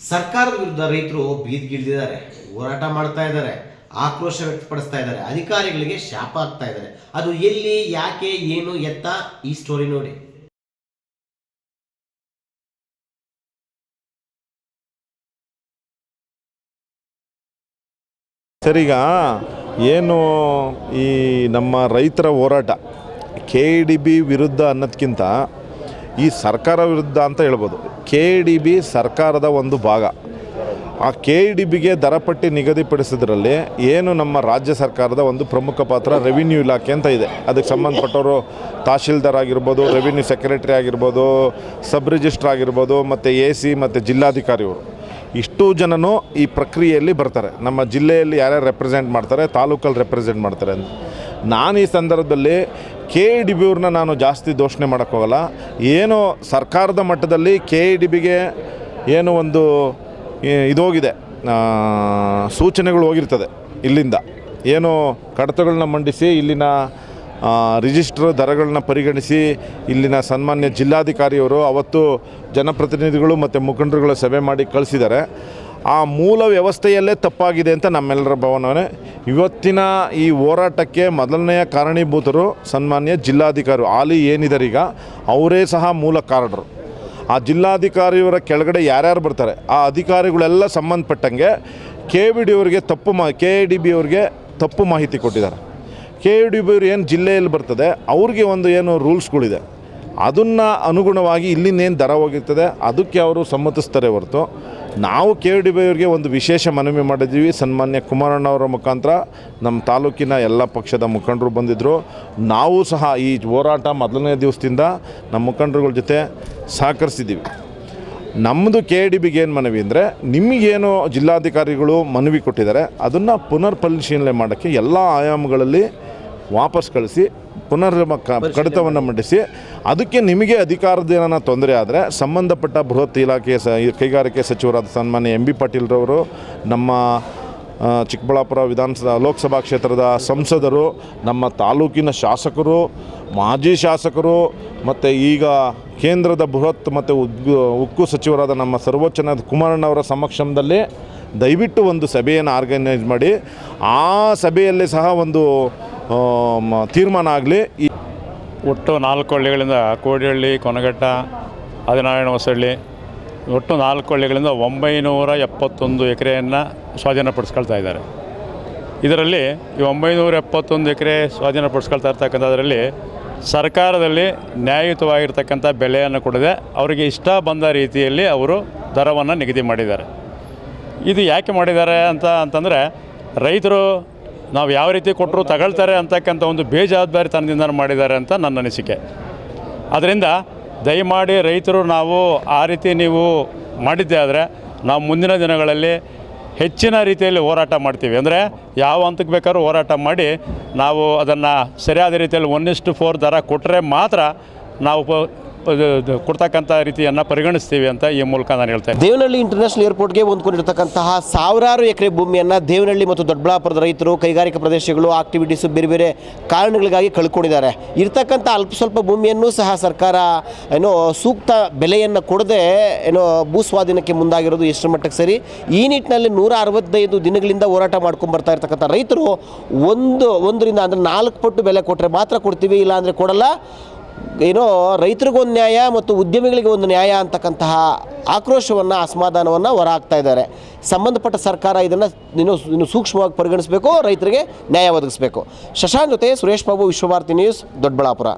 ಸರ್ಕಾರದ ವಿರುದ್ಧ ರೈತರು ಬೀದಿಗಿಳಿದಿದ್ದಾರೆ, ಹೋರಾಟ ಮಾಡ್ತಾ ಇದ್ದಾರೆ, ಆಕ್ರೋಶ ವ್ಯಕ್ತಪಡಿಸ್ತಾ ಇದ್ದಾರೆ, ಅಧಿಕಾರಿಗಳಿಗೆ ಶಾಪ ಆಗ್ತಾ ಇದ್ದಾರೆ. ಅದು ಎಲ್ಲಿ, ಯಾಕೆ, ಏನು ಎತ್ತ ಈ ಸ್ಟೋರಿ ನೋಡಿ. ಸರಿಗ ಏನು ಈ ನಮ್ಮ ರೈತರ ಹೋರಾಟ ಕೆ ಡಿ ಬಿ ವಿರುದ್ಧ ಅನ್ನೋದಕ್ಕಿಂತ ಈ ಸರ್ಕಾರ ವಿರುದ್ಧ ಅಂತ ಹೇಳ್ಬೋದು. ಕೆ ಡಿ ಬಿ ಸರ್ಕಾರದ ಒಂದು ಭಾಗ. ಆ ಕೆ ಡಿ ಬಿಗೆ ದರಪಟ್ಟಿ ನಿಗದಿಪಡಿಸೋದ್ರಲ್ಲಿ ಏನು ನಮ್ಮ ರಾಜ್ಯ ಸರ್ಕಾರದ ಒಂದು ಪ್ರಮುಖ ಪಾತ್ರ? ರೆವಿನ್ಯೂ ಇಲಾಖೆ ಅಂತ ಇದೆ. ಅದಕ್ಕೆ ಸಂಬಂಧಪಟ್ಟವರು ತಹಶೀಲ್ದಾರ್ ಆಗಿರ್ಬೋದು ರೆವಿನ್ಯೂ ಸೆಕ್ರೆಟರಿ ಆಗಿರ್ಬೋದು ಸಬ್ ರಿಜಿಸ್ಟ್ರ್ ಆಗಿರ್ಬೋದು, ಮತ್ತು ಎ ಸಿ ಮತ್ತು ಜಿಲ್ಲಾಧಿಕಾರಿಯವರು. ಇಷ್ಟು ಜನನು ಈ ಪ್ರಕ್ರಿಯೆಯಲ್ಲಿ ಬರ್ತಾರೆ. ನಮ್ಮ ಜಿಲ್ಲೆಯಲ್ಲಿ ಯಾರ್ಯಾರು ರೆಪ್ರೆಸೆಂಟ್ ಮಾಡ್ತಾರೆ, ತಾಲೂಕಲ್ಲಿ ರೆಪ್ರೆಸೆಂಟ್ ಮಾಡ್ತಾರೆ ಅಂತ. ನಾನು ಈ ಸಂದರ್ಭದಲ್ಲಿ ಕೆ ಇ ಡಿ ಬಿ ಅವ್ರನ್ನ ನಾನು ಜಾಸ್ತಿ ದೋಷಣೆ ಮಾಡೋಕ್ಕೋಗಲ್ಲ. ಏನು ಸರ್ಕಾರದ ಮಟ್ಟದಲ್ಲಿ ಕೆ ಇ ಡಿ ಬಿಗೆ ಏನು ಒಂದು ಇದೋಗಿದೆ ಸೂಚನೆಗಳು ಹೋಗಿರ್ತದೆ ಇಲ್ಲಿಂದ. ಏನು ಕಡತಗಳನ್ನ ಮಂಡಿಸಿ, ಇಲ್ಲಿನ ರಿಜಿಸ್ಟ್ರ್ ದರಗಳನ್ನ ಪರಿಗಣಿಸಿ, ಇಲ್ಲಿನ ಸನ್ಮಾನ್ಯ ಜಿಲ್ಲಾಧಿಕಾರಿಯವರು ಅವತ್ತು ಜನಪ್ರತಿನಿಧಿಗಳು ಮತ್ತು ಮುಖಂಡರುಗಳ ಸಭೆ ಮಾಡಿ ಕಳಿಸಿದ್ದಾರೆ. ಆ ಮೂಲ ವ್ಯವಸ್ಥೆಯಲ್ಲೇ ತಪ್ಪಾಗಿದೆ ಅಂತ ನಮ್ಮೆಲ್ಲರ ಭಾವನೆ. ಇವತ್ತಿನ ಈ ಹೋರಾಟಕ್ಕೆ ಮೊದಲನೆಯ ಕಾರಣೀಭೂತರು ಸನ್ಮಾನ್ಯ ಜಿಲ್ಲಾಧಿಕಾರಿ ಆಲಿ ಏನಿದ್ದಾರೆ ಈಗ? ಅವರೇ ಸಹ ಮೂಲ ಕಾರಣರು. ಆ ಜಿಲ್ಲಾಧಿಕಾರಿಯವರ ಕೆಳಗಡೆ ಯಾರ್ಯಾರು ಬರ್ತಾರೆ? ಆ ಅಧಿಕಾರಿಗಳೆಲ್ಲ ಸಂಬಂಧಪಟ್ಟಂಗೆ ಕೆ ವಿ ಡಿ ಅವರಿಗೆ ತಪ್ಪು ಮಾ, ಕೆ ಡಿ ಬಿ ಅವ್ರಿಗೆ ತಪ್ಪು ಮಾಹಿತಿ ಕೊಟ್ಟಿದ್ದಾರೆ. ಕೆ ಡಿ ಬಿ ಅವ್ರು ಏನು ಜಿಲ್ಲೆಯಲ್ಲಿ ಬರ್ತದೆ, ಅವ್ರಿಗೆ ಒಂದು ಏನು ರೂಲ್ಸ್ಗಳಿದೆ, ಅದನ್ನು ಅನುಗುಣವಾಗಿ ಇಲ್ಲಿಂದೇನು ದರ ಹೋಗಿರ್ತದೆ, ಅದಕ್ಕೆ ಅವರು ಸಮ್ಮತಿಸ್ತಾರೆ ಹೊರತು ನಾವು ಕೆ ಡಿ ಬಿ ಅವ್ರಿಗೆ ಒಂದು ವಿಶೇಷ ಮನವಿ ಮಾಡಿದ್ದೀವಿ ಸನ್ಮಾನ್ಯ ಕುಮಾರಣ್ಣವರ ಮುಖಾಂತರ ನಮ್ಮ ತಾಲೂಕಿನ ಎಲ್ಲ ಪಕ್ಷದ ಮುಖಂಡರು ಬಂದಿದ್ದರು ನಾವು ಸಹ ಈ ಹೋರಾಟ ಮೊದಲನೇ ದಿವಸದಿಂದ ನಮ್ಮ ಮುಖಂಡರುಗಳ ಜೊತೆ ಸಹಕರಿಸಿದ್ದೀವಿ. ನಮ್ಮದು ಕೆ ಡಿ ಬಿಗೆ ಏನು ಮನವಿ ಅಂದರೆ ನಿಮಗೇನು ಜಿಲ್ಲಾಧಿಕಾರಿಗಳು ಮನವಿ ಕೊಟ್ಟಿದ್ದಾರೆ. ಅದನ್ನು ಪುನರ್ ಪರಿಶೀಲನೆ ಮಾಡೋಕ್ಕೆ ಎಲ್ಲ ಆಯಾಮಗಳಲ್ಲಿ ವಾಪಸ್ ಕಳಿಸಿ ಪುನರ್ ಮ- ಕಡಿತವನ್ನು ಮಂಡಿಸಿ ಅದಕ್ಕೆ ನಿಮಗೆ ಅಧಿಕಾರದ ಏನಾನ ತೊಂದರೆ ಆದರೆ ಸಂಬಂಧಪಟ್ಟ ಬೃಹತ್ ಇಲಾಖೆಯ ಸ ಕೈಗಾರಿಕೆ ಸಚಿವರಾದ ಸನ್ಮಾನ್ಯ ಎಂ ಬಿ ಪಾಟೀಲ್ರವರು ನಮ್ಮ ಚಿಕ್ಕಬಳ್ಳಾಪುರ ವಿಧಾನಸಭಾ ಲೋಕಸಭಾ ಕ್ಷೇತ್ರದ ಸಂಸದರು ನಮ್ಮ ತಾಲೂಕಿನ ಶಾಸಕರು ಮಾಜಿ ಶಾಸಕರು ಮತ್ತು ಈಗ ಕೇಂದ್ರದ ಬೃಹತ್ ಮತ್ತು ಉಕ್ಕು ಸಚಿವರಾದ ನಮ್ಮ ಸರ್ವೋಚ್ಚನಾದ ಕುಮಾರಣ್ಣವರ ಸಮಕ್ಷಮದಲ್ಲಿ ದಯವಿಟ್ಟು ಒಂದು ಸಭೆಯನ್ನು ಆರ್ಗನೈಸ್ ಮಾಡಿ ಆ ಸಭೆಯಲ್ಲಿ ಸಹ ಒಂದು ತೀರ್ಮಾನ ಆಗಲಿ. ಒಟ್ಟು ನಾಲ್ಕು ಹಳ್ಳಿಗಳಿಂದ ಕೋಡಿಹಳ್ಳಿ, ಕೊನಘಟ್ಟ ಆದಿನಾರಾಯಣ ಹೊಸಳ್ಳಿ, ಒಟ್ಟು ನಾಲ್ಕು ಹಳ್ಳಿಗಳಿಂದ ಒಂಬೈನೂರ ಎಪ್ಪತ್ತೊಂದು ಎಕರೆಯನ್ನು ಸ್ವಾಧೀನಪಡಿಸ್ಕೊಳ್ತಾ ಇದ್ದಾರೆ. ಇದರಲ್ಲಿ ಈ ಒಂಬೈನೂರ ಎಪ್ಪತ್ತೊಂದು ಎಕರೆ ಸ್ವಾಧೀನಪಡಿಸ್ಕೊಳ್ತಾ ಇರ್ತಕ್ಕಂಥದ್ರಲ್ಲಿ ಸರ್ಕಾರದಲ್ಲಿ ನ್ಯಾಯಯುತವಾಗಿರ್ತಕ್ಕಂಥ ಬೆಲೆಯನ್ನು ಕೊಡದೆ ಅವರಿಗೆ ಇಷ್ಟ ಬಂದ ರೀತಿಯಲ್ಲಿ ಅವರು ದರವನ್ನು ನಿಗದಿ ಮಾಡಿದ್ದಾರೆ. ಇದು ಯಾಕೆ ಮಾಡಿದ್ದಾರೆ ಅಂತ ಅಂತಂದರೆ ರೈತರು ನಾವು ಯಾವ ರೀತಿ ಕೊಟ್ಟರು ತಗೊಳ್ತಾರೆ ಅಂತಕ್ಕಂಥ ಒಂದು ಬೇಜವಾಬ್ದಾರಿತನದಿಂದ ಮಾಡಿದ್ದಾರೆ ಅಂತ ನನ್ನ ಅನಿಸಿಕೆ. ಅದರಿಂದ ದಯಮಾಡಿ ರೈತರು ನಾವು ಆ ರೀತಿ ನೀವು ಮಾಡಿದ್ದೆ ಆದರೆ ನಾವು ಮುಂದಿನ ದಿನಗಳಲ್ಲಿ ಹೆಚ್ಚಿನ ರೀತಿಯಲ್ಲಿ ಹೋರಾಟ ಮಾಡ್ತೀವಿ. ಅಂದರೆ ಯಾವ ಹಂತಕ್ಕೆ ಬೇಕಾದ್ರೂ ಹೋರಾಟ ಮಾಡಿ ನಾವು ಅದನ್ನು ಸರಿಯಾದ ರೀತಿಯಲ್ಲಿ ಒನ್ ಇಷ್ಟು ಫೋರ್ ದರ ಕೊಟ್ಟರೆ ಮಾತ್ರ ನಾವು ಕೊಡ್ತಕ್ಕಂಥ ರೀತಿಯನ್ನು ಪರಿಗಣಿಸ್ತೀವಿ ಅಂತ ಈ ಮೂಲಕ ನಾನು ಹೇಳ್ತೇನೆ. ದೇವನಹಳ್ಳಿ ಇಂಟರ್ನ್ಯಾಷನಲ್ ಏರ್ಪೋರ್ಟ್ಗೆ ಹೊಂದ್ಕೊಂಡಿರ್ತಕ್ಕಂತಹ ಸಾವಿರಾರು ಎಕರೆ ಭೂಮಿಯನ್ನು ದೇವನಹಳ್ಳಿ ಮತ್ತು ದೊಡ್ಡಬಳ್ಳಾಪುರದ ರೈತರು, ಕೈಗಾರಿಕಾ ಪ್ರದೇಶಗಳು ಆಕ್ಟಿವಿಟೀಸು ಬೇರೆ ಬೇರೆ ಕಾರಣಗಳಿಗಾಗಿ ಕಳ್ಕೊಂಡಿದ್ದಾರೆ. ಇರ್ತಕ್ಕಂಥ ಅಲ್ಪ ಸ್ವಲ್ಪ ಭೂಮಿಯನ್ನು ಸಹ ಸರ್ಕಾರ ಏನೋ ಸೂಕ್ತ ಬೆಲೆಯನ್ನು ಕೊಡದೆ ಏನೋ ಭೂ ಸ್ವಾಧೀನಕ್ಕೆ ಮುಂದಾಗಿರೋದು ಎಷ್ಟು ಮಟ್ಟಕ್ಕೆ ಸರಿ? ಈ ನಿಟ್ಟಿನಲ್ಲಿ ನೂರ ಅರವತ್ತೈದು ದಿನಗಳಿಂದ ಹೋರಾಟ ಮಾಡ್ಕೊಂಡು ಬರ್ತಾ ಇರ್ತಕ್ಕಂಥ ರೈತರು ಒಂದು, ಒಂದರಿಂದ ಅಂದರೆ ನಾಲ್ಕು ಪಟ್ಟು ಬೆಲೆ ಕೊಟ್ಟರೆ ಮಾತ್ರ ಕೊಡ್ತೀವಿ ಇಲ್ಲ ಅಂದ್ರೆ ಕೊಡಲ್ಲ. ಏನೋ ರೈತರಿಗೊಂದು ನ್ಯಾಯ ಮತ್ತು ಉದ್ಯಮಿಗಳಿಗೆ ಒಂದು ನ್ಯಾಯ ಅಂತಕ್ಕಂತಹ ಆಕ್ರೋಶವನ್ನು, ಅಸಮಾಧಾನವನ್ನು ಹೊರಹಾಕ್ತಾ ಇದ್ದಾರೆ. ಸಂಬಂಧಪಟ್ಟ ಸರ್ಕಾರ ಇದನ್ನು ಇನ್ನು ಇನ್ನು ಸೂಕ್ಷ್ಮವಾಗಿ ಪರಿಗಣಿಸಬೇಕು, ರೈತರಿಗೆ ನ್ಯಾಯ ಒದಗಿಸಬೇಕು. ಶಶಾಂಕ್ ಜೊತೆ ಸುರೇಶ್ ಬಾಬು ವಿಶ್ವಭಾರತಿ ನ್ಯೂಸ್, ದೊಡ್ಡಬಳ್ಳಾಪುರ.